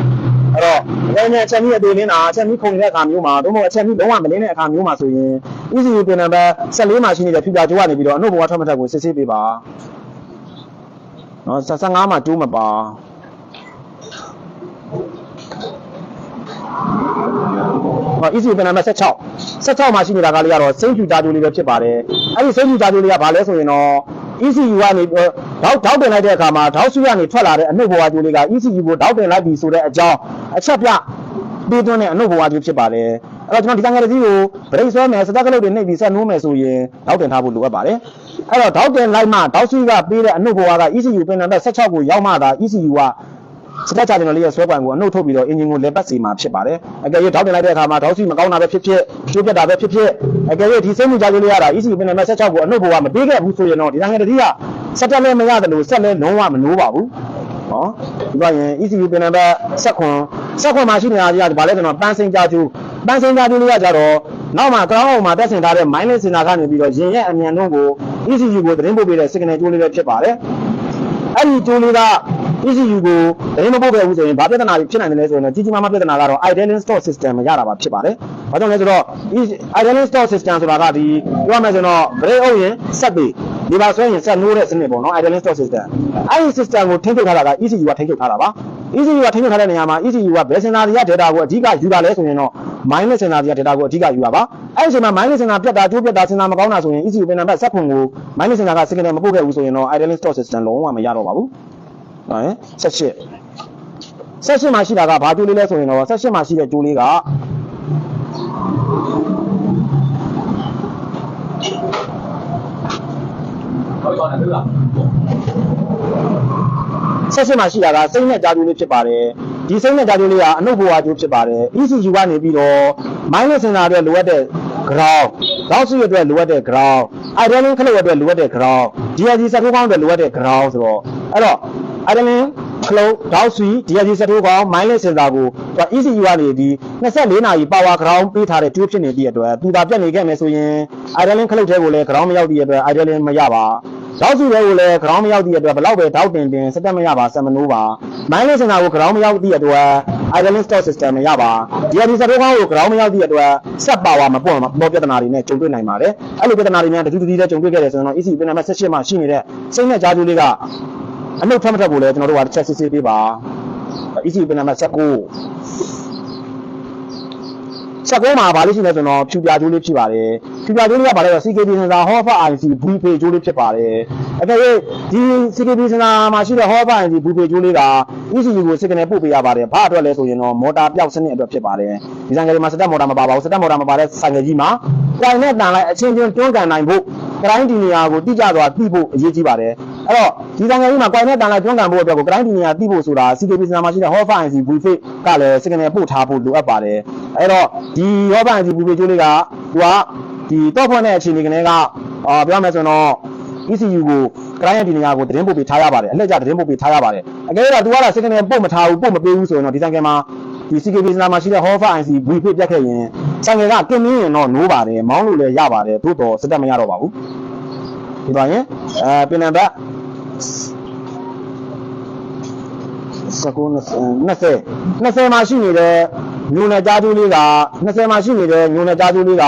Speaker 1: တော့အရင်ကအချက်မီအသေးလင်းတာအချက်မီခုန်နေတဲ့အခါမျိုးမှာသို့မဟုတ်အချက်မီလုံးဝမလင်းတဲ့အခါမျိုးမှာဆိုရင် ECU ပင်နံပါတ်14မှာရှိနေတဲ့ဖြူပြကျိုးကနေပြီးတော့အနှုတ်ဘဝထွက်မထက်ကိုစစ်ဆေးပေးပါနော်15မှာကျိုးမပါဟော ECU ပင်နံပါတ်16 16မှာရှိနေတာကလေးကတော့စိမ့်ဖြူကြားကျိုးလေးပဲဖြစ်ပါတယ်အဲ့ဒီစိမ့်ဖြူကြားကျိုးလေးကဘာလဲဆိုရင်တော့ ECU ကနေဓာတ်ဓာတ်တင်လိုက်တဲ့အခါမှာဓာတ်စုကနေထွက်လာတဲ့အနှုတ်ဘဝကျိုးလေးက ECU ကိုဓာတ်တင်လိုက်ပြီဆိုတဲ့အကြောင်းအချက်ပြပေးသွင်းတဲ့အနှုတ်ဘဝကျိုးဖြစ်ပါတယ်အဲ့တော့ကျွန်တော်ဒီတန်ငယ်တစ်စီးကိုဗရိတ်ဆွဲမယ်စတက်ကလုတ်တွေနှိပ်ပြီးဆက်နိုးမယ်ဆိုရင်ဓာတ်တင်ထားဖို့လိုအပ်ပါတယ်အဲ့တော့ဓာတ်တင်လိုက်မှဓာတ်စုကပေးတဲ့အနှုတ်ဘဝက ECU ပင်နံပါတ်16ကိုရောက်မှသာ ECU က စတက်ချာဂျင်နယ်လေးရဲ့ဆွဲပိုင်ကိုအနှုတ်ထုတ်ပြီးတော့အင်ဂျင်ကိုလက်ပတ်စီမှာဖြစ်ပါတယ်အကယ်၍ဓာတ်တင်လိုက်တဲ့အခါမှာဓာတ်စုမကောင်းတာပဲဖြစ်ဖြစ်ကျိုးပြတ်တာပဲဖြစ်ဖြစ်အကယ်၍ဒီစိတ်မှုကြကြလေးရတာ ECU ပင်နံပါတ်16ကိုအနှုတ်ဘဝမပေးခဲ့ဘူးဆိုရင်တော့ဒီတန်ငယ်တစ်စီးကစက်တက်လည်းမရတယ်လို့ဆက်လည်းလုံးဝမနိုးပါဘူးနော်ဒီကရင် ECU ပင်နံပါတ်ဆက်ခွန်ဆက်ခွန်မှာရှိနေတာကြီးကဘာလဲဆိုတော့ပန်းစင်ကြကျူးပန်းစင်ကြကျူးလေးကကြတော့နောက်မှာကောင်းအောင်မှာတက်ဆင်ထားတဲ့ minus စင်တာကနေပြီးတော့ရင်ရဲ့အမြန်နှုန်းကို ECU ကိုသတင်းပို့ပေးတဲ့ signal ကျိုးလေးပဲဖြစ်ပါတယ် အဲ့ဒီကျိုးလေးက ECU ကိုသတင်းမပို့ခဲ့ဘူးဆိုရင်ဘာပြဿနာတွေဖြစ်နိုင်တယ်လဲဆိုရင်ကြီးကြီးမားမားပြဿနာကတော့ idling store system မရတာပါဖြစ်ပါတယ်။ဘာကြောင့်လဲဆိုတော့ idling store system ဆိုတာကဒီပြောရမယ်ဆိုတော့ brake အုပ်ရင်ဆက်ပြီးဒီပါဆွဲရင်ဆက်နိုးတဲ့စနစ်ပေါ့နော် idling store system အဲ့ဒီ system ကိုထိန်းချုပ်ထားတာက ECU ကထိန်းချုပ်ထားတာပါ ECU ကထိန်းချုပ်ထားတဲ့နေရာမှာ ECU ကဘယ်စင်တာတွေက data ကိုအဓိကယူတာလဲဆိုရင်တော့ minus စင်တာတွေက data ကိုအဓိကယူတာပါအဲ့ဒီအချိန်မှာ minus စင်တာပြတ်တာကျိုးပြတ်တာစင်တာမကောင်းတာဆိုရင် ECU ပြန်နံပါတ်ဆက်ခွန်ကို minus စင်တာက signal မပို့ခဲ့ဘူးဆိုရင်တော့ idling store system လုံးဝမရတော့ပါဘူးဟုတ်ရဲ့ဆက်ရှစ်ဆက်ရှစ်မှာရှိတာကဘာကျိုးလေးလဲဆိုရင်တော့ဆက်ရှစ်မှာရှိတဲ့ကျိုးလေးကဆက်ရှစ်မှာရှိတာကစိမ့်နဲ့ကြားကျိုးလေးဖြစ်ပါတယ် ဒီစိမ့်နဲ့ကြားကျိုးလေးကအနုဘဝကျိုးဖြစ်ပါတယ် ECU ကနေပြီးတော့ minus စင်တာအတွက်လိုအပ်တဲ့ ground တောက်စုအတွက်လိုအပ်တဲ့ ground idling ခလုတ်အတွက်လိုအပ်တဲ့ ground DRG စက်ထိုးကောင်းအတွက်လိုအပ်တဲ့ ground ဆိုတော့အဲ့တော့ idling ခလုတ်တောက်စု DRG စက်ထိုးကောင်း minus စင်တာကိုသူက ECU ကနေဒီ24နာရီ power ground ပေးထားတဲ့ tube ဖြစ်နေသည့်အတွက်သူသာပြတ်နေခဲ့မယ်ဆိုရင် idling ခလုတ်ထဲကိုလည်း ground မရောက်သည့်အတွက် idling မရပါ တောက်စုတွေကိုလည်း ground မရောက်သည့်အတွက်ဘယ်တော့ပဲတောက်တင်တင်စက်တက်မရပါဆက်မနိုးပါ minus စင်တာကို ground မရောက်သည့်အတွက် idling stock system မရပါ DRG စက်ထိုးကောင်းကို ground မရောက်သည့်အတွက် set power မပေါ့မပေါ်ပြဿနာတွေနဲ့ကြုံတွေ့နိုင်ပါတယ်အဲ့လိုပြဿနာတွေများတတူတူတီးတဲ့ကြုံတွေ့ခဲ့တယ်ဆိုရင်တော့ EC ပြင်နံပါတ်18မှာရှိနေတဲ့စိတ်နဲ့ကြားကျိုးလေးကအနှုတ်ထက်မထက်ကိုလည်းကျွန်တော်တို့ကတစ်ချက်စစ်စစ်ပေးပါ EC ပြင်နံပါတ်19 ဆက်ကောမှာဗာလို့ရှိနေဆိုတော့ဖြူပြကျိုးလေးဖြစ်ပါတယ်ဖြူပြကျိုးလေးကဗာလဲဆို CKB စင်တာ Hoffer IC ဘူးဖေကျိုးလေးဖြစ်ပါတယ်အဲ့ဒါကြီးဒီ CKB စင်တာမှာရှိတဲ့ Hoffer IC ဘူးဖေကျိုးလေးက ECU ကို signal ပို့ပေးရပါတယ်ဘာအတွက်လဲဆိုရင်တော့မော်တာပျောက်စနစ်အတွက်ဖြစ်ပါတယ်ဒီဆိုင်ကလေးမှာစတက်မော်တာမပါပါဘူးစတက်မော်တာမပါတဲ့ဆိုင်ကလေးကြီးမှာကွိုင်နဲ့တန်လိုက်အချင်းချင်းတွန်းကန်နိုင်ဖို့ကတိုင်းဒီနေရာကိုတိကျစွာသိဖို့အရေးကြီးပါတယ် အဲ့တော့ဒီဆိုင်ကလေးမှာကွိုင်နဲ့တန်လိုက်တွန်းကန်ဖို့အတွက်ကိုကတိုင်းဒီနေရာသိဖို့ဆိုတာ CKB စင်တာမှာရှိတဲ့ Hoffer IC ဘူးဖေကလည်း signal ပို့ထားဖို့လိုအပ်ပါတယ်အဲ့တော့ဒီ Hoffer IC ဘူးဖေကျိုးလေးကသူကဒီတော့ဖွင့်တဲ့အခြေအနေကနေကအာပြောမယ်ဆိုရင်တော့ ECU ကိုကရိုင်းရဒီနေရာကိုသတင်းပို့ပေးထားရပါတယ်အလှည့်ကျသတင်းပို့ပေးထားရပါတယ်အကယ်၍ तू ကစကနေပို့မထားဘူးပို့မပေးဘူးဆိုရင်တော့ဒီဆိုင်ကမှာဒီ CKB စနာမှာရှိတဲ့ Hoffer IC ဘွေဖိပြတ်ခဲ့ရင်ဆိုင်ကကကင်းမင်းရင်တော့နိုးပါတယ်မောင်းလို့လည်းရပါတယ်သို့တော့စတက်မရတော့ပါဘူးဒီပါရင်အဲပင်နံပါတ် 19 20 20မှာရှိနေတဲ့ညိုနယ်ကြားကျိုးလေးက20မှာရှိနေတဲ့ညိုနယ်ကြားကျိုးလေးက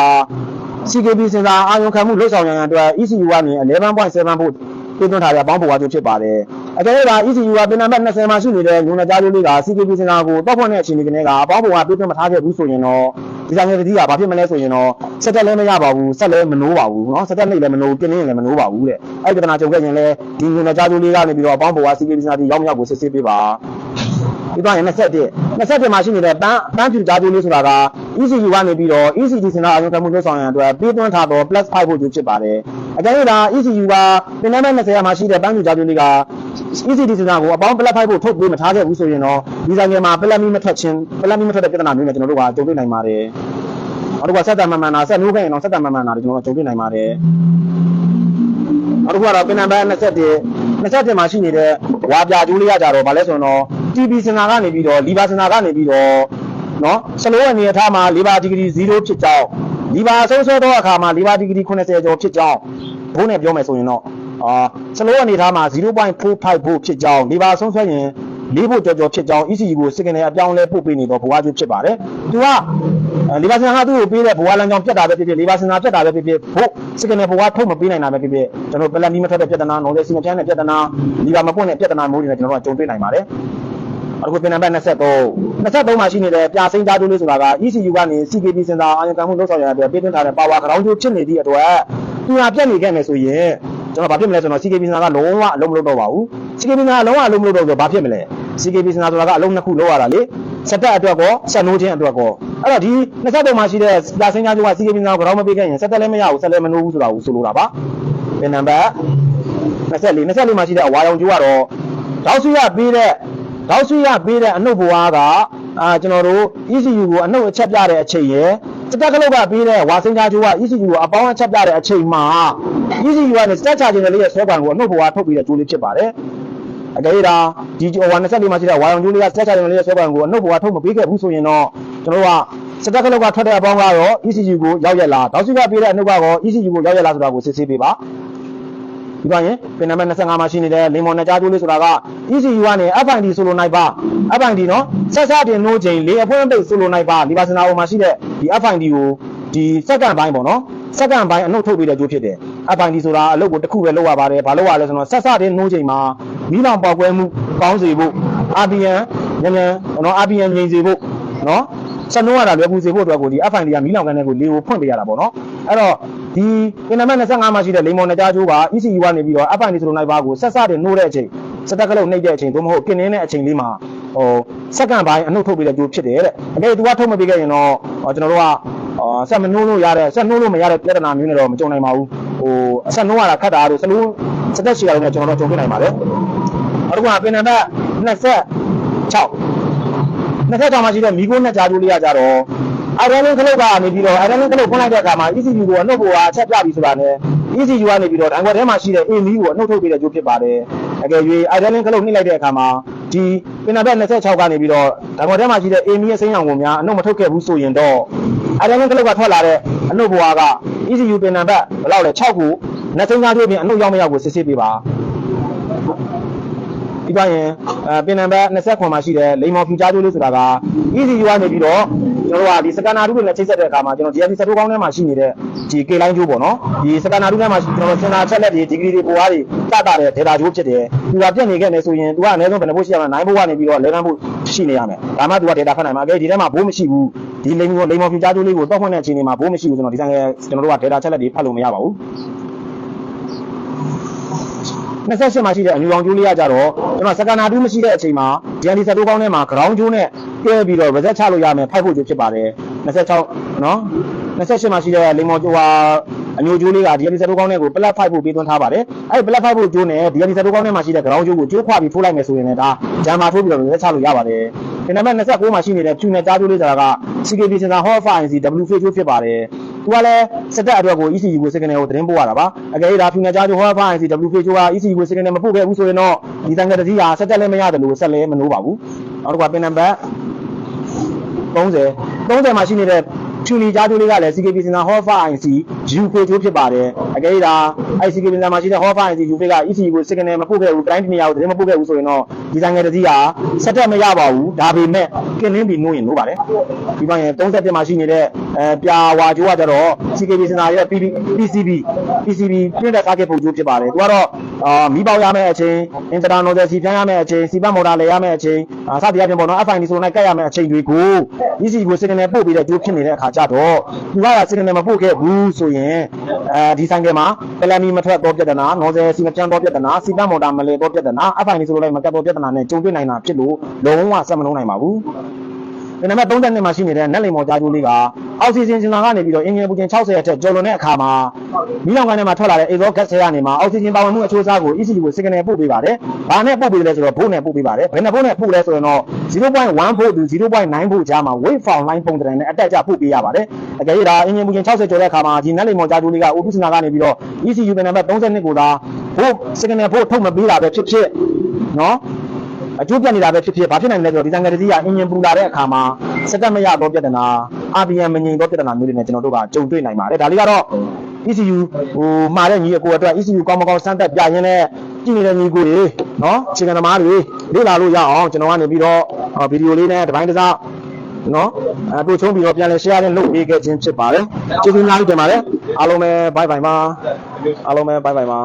Speaker 1: CKB စင်တာအာရုံခံမှုလွတ်ဆောင်ရန်အတွက် ECU ကနေ11.7ဖို့ပြည်သွင်းထားတဲ့အပေါင်းပေါ်ဝါကျဖြစ်ပါတယ်။အကယ်၍သာ ECU ကပြင်နံပါတ်20မှာရှိနေတဲ့ညွန်နယ်ကြားကျိုးလေးက CKB စင်တာကိုတော့ဖွင့်တဲ့အချိန်ဒီကနေကအပေါင်းပေါ်ဝါပြည်သွင်းမထားခဲ့ဘူးဆိုရင်တော့ ဒီဆိုင်ငယ်တတိကဘာဖြစ်မလဲဆိုရင်တော့စက်တက်လည်းမရပါဘူးဆက်လည်းမနိုးပါဘူးเนาะစက်တက်နှိပ်လည်းမနိုးပြင်းနေလည်းမနိုးပါဘူးတဲ့။အဲ့ဒီပြဿနာကြုံခဲ့ရင်လည်းဒီညွန်နယ်ကြားကျိုးလေးကနေပြီးတော့အပေါင်းပေါ်ဝါ CKB စင်တာဒီရောက်မရောက်ကိုစစ်ဆေးပေးပါ။ဒီတော့ရင်21 21မှာရှိနေတဲ့ပန်းပန်းဖြူကြားကျိုးလေးဆိုတာက ECU ကနေပြီးတော့ ECG စင်တာအရုံခံမှုလွှတ်ဆောင်ရန်အတွက်ပြေးသွင်းထားသော plus 5ဖို့ကျဖြစ်ပါတယ်။အကြမ်းဒါ ECU ကပြင်နံပါတ်20မှာရှိတဲ့ပန်းဖြူကြားကျိုးလေးက ECG စင်တာကိုအပေါင်း plus 5ဖို့ထုတ်ပေးမထားခဲ့ဘူးဆိုရင်တော့ဒီဆိုင်ငယ်မှာ plus မီမထွက်ခြင်း plus မီမထွက်တဲ့ပြဿနာမျိုးနဲ့ကျွန်တော်တို့ကကြုံတွေ့နိုင်ပါတယ်။နောက်တစ်ခါဆက်တမ်းမှန်မှန်တာဆက်နိုးခဲ့ရင်တော့ဆက်တမ်းမှန်မှန်တာကျွန်တော်တို့ကြုံတွေ့နိုင်ပါတယ်။နောက်တစ်ခုကတော့ပြင်နံပါတ်21 21မှာရှိနေတဲ့ဝါပြကျိုးလေးရကြတော့ဗာလဲဆိုတော့ TB စင်တာကနေပြီးတော့လီဘာစင်တာကနေပြီးတော့နော်စလိုးအနေအထားမှာလီဘာဒီဂရီ0ဖြစ်ကြောင်းလီဘာဆုံးဆွဲသောအခါမှာလီဘာဒီဂရီ80ကျော်ဖြစ်ကြောင်းဘိုးနဲ့ပြောမယ်ဆိုရင်တော့ အာစလိုးအနေအထားမှာ0.45ဖို့ဖြစ်ကြောင်းလီဘာဆုံးဆွဲရင်လေးဖို့ကြော်ကြော်ဖြစ်ကြောင်း ECU ကိုစကနေအပြောင်းလဲပို့ပေးနေတော့ဘဝကျိုးဖြစ်ပါတယ်သူကလီဘာစင်တာကသူ့ကိုပေးတဲ့ဘဝလမ်းကြောင်းပြတ်တာပဲဖြစ်ဖြစ်လီဘာစင်တာပြတ်တာပဲဖြစ်ဖြစ်ဖို့စကနေဘဝထုတ်မပေးနိုင်တာပဲဖြစ်ဖြစ်ကျွန်တော်ပလက်မီမထွက်တဲ့ပြဿနာနော်လေစီမချမ်းတဲ့ပြဿနာလီဘာမပွင့်တဲ့ပြဿနာမျိုးတွေနဲ့ကျွန်တော်တို့ကကြုံတွေ့နိုင်ပါတယ်အခုပြင်နံပါတ်23 23မှာရှိနေတဲ့ပြစိမ့်သားတိုးလေးဆိုတာက ECU ကနေ CKB စင်တာအာရုံခံမှုလုပ်ဆောင်ရတဲ့အတွက်ပေးသွင်းထားတဲ့ power ground ကျိုးဖြစ်နေသည့်အတွက်သူဟာပြတ်နေခဲ့မယ်ဆိုရင် ကျွန်တော်ဘာဖြစ်မလဲဆိုတော့ CKB စင်တာကလုံးဝအလုံးမလုပ်တော့ပါဘူး CKB စင်တာလုံးဝအလုံးမလုပ်တော့ဆိုတော့ဘာဖြစ်မလဲ CKB စင်တာဆိုတာကအလုံးနှစ်ခုလောက်ရတာလေစက်တက်အတွက်ကောစက်နိုးခြင်းအတွက်ကောအဲ့တော့ဒီ23မှာရှိတဲ့ပြစိမ့်သားတိုးက CKB စင်တာကို ground မပေးခဲ့ရင်စက်တက်လည်းမရဘူးစက်လည်းမနိုးဘူးဆိုတာကိုဆိုလိုတာပါပြင်နံပါတ်24 24မှာရှိတဲ့အဝါရောင်ကျိုးကတော့တောက်ဆွရပေးတဲ့တောက်ဆွရပေးတဲ့အနှုတ်ဘွားကအာကျွန်တော်တို့ ECU ကိုအနှုတ်အချက်ပြတဲ့အချိန်ရယ်စတက်ကလုတ်ကပေးတဲ့ဝါစင်းသားကျိုးက ECU ကိုအပေါင်းအချက်ပြတဲ့အချိန်မှာ ECU ကနေစတက်ချာခြင်းလေးရဲ့ဆွဲ quản ကိုအနှုတ်ဘွားထုတ်ပြီးတဲ့ကျိုးလေးဖြစ်ပါတယ်အကြိဒါဒီဟို24မှာရှိတဲ့ဝါရောင်ကျိုးလေးကစတက်ချာခြင်းလေးရဲ့ဆွဲ quản ကိုအနှုတ်ဘွားထုတ်မပေးခဲ့ဘူးဆိုရင်တော့ကျွန်တော်တို့ကစတက်ကလုတ်ကထွက်တဲ့အပေါင်းကတော့ ECU ကိုရောက်ရက်လားတောက်ဆွရပေးတဲ့အနှုတ်ကတော့ ECU ကိုရောက်ရက်လားဆိုတာကိုစစ်ဆေးပေးပါ ဒီပါရင်ပင်နံပါတ်25မှာရှိနေတဲ့လင်မွန်နဲ့ကြားကျိုးလေးဆိုတာက ECU ကနေ FID ဆိုလိုနိုင်ပါ FID နော်ဆက်ဆက်တင်နှိုးချိန်လေအဖွင့်ပိတ်ဆိုလိုနိုင်ပါဒီပါစနာပေါ်မှာရှိတဲ့ဒီ FID ကိုဒီစက္ကန့်ပိုင်းပေါ့နော်စက္ကန့်ပိုင်းအနှုတ်ထုတ်ပေးတဲ့ကျိုးဖြစ်တယ် FID ဆိုတာအလုပ်ကိုတစ်ခုပဲလုပ်ရပါတယ်ဘာလုပ်ရလဲဆိုတော့ဆက်ဆက်တင်နှိုးချိန်မှာမိလောင်ပေါက်ကွဲမှုကောင်းစေဖို့ RPM ညမြန်မြန်နော် RPM ငြိမ်စေဖို့နော်စနှုံးရတာလွယ်ကူစေဖို့အတွက်ကိုဒီ F1 တွေကမီးလောင်ကန်တဲ့ကိုလေကိုဖွင့်ပေးရတာပေါ့နော် အဲ့တော့ဒီပင်နံပါတ်25မှာရှိတဲ့လိမ္မော်နှစ်ကြားကျိုးက ECU ကနေပြီးတော့ F1 ဆိုလိုနိုင်ပါကိုဆက်စတင်နှိုးတဲ့အချိန်စတက်ကလေးနှိပ်တဲ့အချိန်သို့မဟုတ်ကင်းနေတဲ့အချိန်လေးမှာဟိုစက္ကန့်ပိုင်းအနှုတ်ထုတ်ပေးတဲ့ကျိုးဖြစ်တယ်တဲ့အကယ် तू ကထုတ်မပေးခဲ့ရင်တော့ဟောကျွန်တော်တို့ကအာဆက်မနှိုးလို့ရတဲ့ဆက်နှိုးလို့မရတဲ့ပြဿနာမျိုးနဲ့တော့မကြုံနိုင်ပါဘူးဟိုအဆက်နှိုးရတာခက်တာတို့စလုံးစတက်ရှည်ရတော့ကျွန်တော်တို့ကြုံတွေ့နိုင်ပါတယ်နောက်တစ်ခုကပင်နံပါတ်26 26မှာရှိတဲ့မီးခိုးနှစ်ကြားကျိုးလေးကကြတော့ အိုင်ရန်လင်းခလုတ်ကနေပြီးတော့အိုင်ရန်လင်းခလုတ်ဖွင့်လိုက်တဲ့အခါမှာ ECU ကိုအနှုတ်ပေါ်ကအချက်ပြပြီးဆိုတာနဲ့ ECU ကနေပြီးတော့ဒိုင်ဝက်ထဲမှာရှိတဲ့ A မီးကိုအနှုတ်ထုတ်ပေးတဲ့ကျိုးဖြစ်ပါတယ်။အကယ်၍အိုင်ရန်လင်းခလုတ်နှိပ်လိုက်တဲ့အခါမှာဒီပင်နာဘက်26ကနေပြီးတော့ဒိုင်ဝက်ထဲမှာရှိတဲ့ A မီးရဲ့စိမ်းရောင်ကိုများအနှုတ်မထုတ်ခဲ့ဘူးဆိုရင်တော့အိုင်ရန်လင်းခလုတ်ကထွက်လာတဲ့အနှုတ်ပေါ်က ECU ပင်နာဘက်ဘယ်လောက်လဲ6ကိုနှစ်စိမ်းသားတို့ပြင်အနှုတ်ရောက်မရောက်ကိုစစ်ဆေးပေးပါ။ ဒီပါရင်အဲပင်နံပါတ်29မှာရှိတဲ့လိမ္မော်ဖီချာကျိုးလေးဆိုတာက ECU ကနေပြီးတော့ကျွန်တော်တို့ကဒီစကန်နာတူးတွေနဲ့ချိတ်ဆက်တဲ့အခါမှာကျွန်တော် DFP စတိုးကောင်းထဲမှာရှိနေတဲ့ဒီ K line ကျိုးပေါ့နော်ဒီစကန်နာတူးထဲမှာကျွန်တော်စင်တာချက်လက်တွေဒီဂရီတွေပေါ်အားတွေတတ်တာတဲ့ data ကျိုးဖြစ်တယ်သူကပြက်နေခဲ့နေဆိုရင်သူကအနည်းဆုံးဘယ်နှဖို့ရှိရမလဲ9ဖို့ကနေပြီးတော့11ဖို့ရှိနေရမယ်ဒါမှသူက data ဖတ်နိုင်မှာအကဲဒီထဲမှာဘိုးမရှိဘူးဒီလိမ္မော်လိမ္မော်ဖီချာကျိုးလေးကိုတော့ဖွင့်တဲ့အချိန်တွေမှာဘိုးမရှိဘူးကျွန်တော်ဒီဆိုင်ကကျွန်တော်တို့က data ချက်လက်တွေဖတ်လို့မရပါဘူး 28မှာရှိတဲ့အမျိုးအောင်ကျိုးလေးကကြတော့ကျွန်တော်စကန်နာတူးမရှိတဲ့အချိန်မှာ DND စတိုးကောင်းထဲမှာ ground ကျိုးနဲ့ပြဲပြီးတော့ reset ချလို့ရမယ်ဖိုက်ဖို့ကျိုးဖြစ်ပါတယ်26နော်28မှာရှိတဲ့လိမ္မော်ကျိုးဟာအမျိုးကျိုးလေးက DND စတိုးကောင်းထဲကို plat ဖိုက်ဖို့ပေးသွင်းထားပါတယ်အဲ့ဒီ plat ဖိုက်ဖို့ကျိုးနဲ့ DND စတိုးကောင်းထဲမှာရှိတဲ့ ground ကျိုးကိုကျိုးခွာပြီးထိုးလိုက်မယ်ဆိုရင်လည်းဒါဂျမ်မာထိုးပြီးတော့ reset ချလို့ရပါတယ်ဒီနံပါတ်29မှာရှိနေတဲ့ဖြူနဲ့ကြားကျိုးလေးဆိုတာက CKB sensor hot fire IC W phase ကျိုးဖြစ်ပါတယ် သူကလည်းစက်တက်အတွက်ကို ECU ကို signal ကိုသတင်းပို့ရတာပါအကယ်၍ဒါဖြူနဲ့ကြားကျိုး hot fire IC W phase ကျိုးက ECU ကို signal မပို့ခဲ့ဘူးဆိုရင်တော့ဒီတန်ကတကြီးဟာစက်တက်လည်းမရတယ်လို့ဆက်လည်းမနိုးပါဘူးနောက်တစ်ခါပင်နံပါတ်30 30မှာရှိနေတဲ့ ဖြူလီကြားကျိုးလေးကလည်း CKB sensor hot fire IC U phase ကျိုးဖြစ်ပါတယ်အကယ်၍ဒါ ICKB sensor မှာရှိတဲ့ hot fire IC U phase က ECU ကို signal မပို့ခဲ့ဘူး client နေရာကိုသတင်းမပို့ခဲ့ဘူးဆိုရင်တော့ဒီတန်ကတကြီးဟာစက်တက်မရပါဘူးဒါပေမဲ့ကင်းလင်းပြီးနိုးရင်နိုးပါတယ်ဒီပိုင်း31မှာရှိနေတဲ့အဲပြာဝါကျိုးကကြတော့ CKB sensor ရဲ့ PB PCB PCB printer target ပုံကျိုးဖြစ်ပါတယ်သူကတော့ အာမီးပေါက်ရမယ့်အချိန် internal nozzle စီဖြန်းရမယ့်အချိန်စီပတ်မော်တာလဲရမယ့်အချိန်အာစသည်အပြင်ပေါ့နော် FID ဆိုတော့ကတ်ရမယ့်အချိန်တွေကို ECU ကို signal ပို့ပြီးတဲ့ကျိုးဖြစ်နေတဲ့အခါကျတော့သူက signal မပို့ခဲ့ဘူးဆိုရင်အဲဒီဆိုင်ကမှာပလန်မီမထွက်တော့ပြဿနာ nozzle စီမဖြန်းတော့ပြဿနာစီပတ်မော်တာမလဲတော့ပြဿနာ FID ဆိုလို့လိုက်မကတ်တော့ပြဿနာနဲ့ကြုံတွေ့နိုင်တာဖြစ်လို့လုံးဝဆက်မလုံးနိုင်ပါဘူးဒီ နံပါတ်32မှာရှိနေတဲ့နက်လိမ်မော်ကြားကျိုးလေးကအောက်ဆီဂျင်စင်တာကနေပြီးတော့အင်ဂျင်ပူဂျင်60အထက်ကျော်လွန်တဲ့အခါမှာမိလောင်ကနေမှာထွက်လာတဲ့ exhaust gas ထဲကနေမှာအောက်ဆီဂျင်ပါဝင်မှုအချိုးအစားကို ECU ကို signal ပို့ပေးပါတယ်။ဘာနဲ့ပို့ပေးလဲဆိုတော့ဘို့နဲ့ပို့ပေးပါတယ်။ဘယ်နဲ့ဘို့နဲ့ပို့လဲဆိုရင်တော့0.1 volt to 0.9 volt ကြားမှာ wave form line ပုံတံနဲ့အတက်ကြပို့ပေးရပါတယ်။အကယ်၍ဒါအင်ဂျင်ပူဂျင်60ကျော်တဲ့အခါမှာဒီနက်လိမ်မော်ကြားကျိုးလေးက OP စင်တာကနေပြီးတော့ ECU နံပါတ်32ကိုသာဘို့ signal ပို့ထုတ်မပေးတာပဲဖြစ်ဖြစ်နော် အကျိုးပြနေတာပဲဖြစ်ဖြစ်ဘာဖြစ်နိုင်လဲဆိုတော့ဒီတန်ငယ်တကြီးကအင်ဂျင်ပူလာတဲ့အခါမှာစက်တက်မရတော့ပြဿနာ RPM မငြိမ်တော့ပြဿနာမျိုးတွေနဲ့ကျွန်တော်တို့ကကြုံတွေ့နိုင်ပါတယ်ဒါလေးကတော့ ECU ဟိုမှာတဲ့ညီအကိုအတွက် ECU ကောင်းမကောင်းစမ်းသက်ပြရင်းနဲ့ကြည့်နေတဲ့ညီကိုတွေနော်ခြေကသမားတွေလေ့လာလို့ရအောင်ကျွန်တော်ကနေပြီးတော့ဗီဒီယိုလေးနဲ့တစ်ပိုင်းတစ်စနော်အတူချုံးပြီးတော့ပြန်လဲ share နဲ့လုပ်ပေးခဲ့ခြင်းဖြစ်ပါတယ်ကျေးဇူးအများကြီးတင်ပါတယ်အားလုံးပဲ bye bye ပါအားလုံးပဲ bye bye ပါ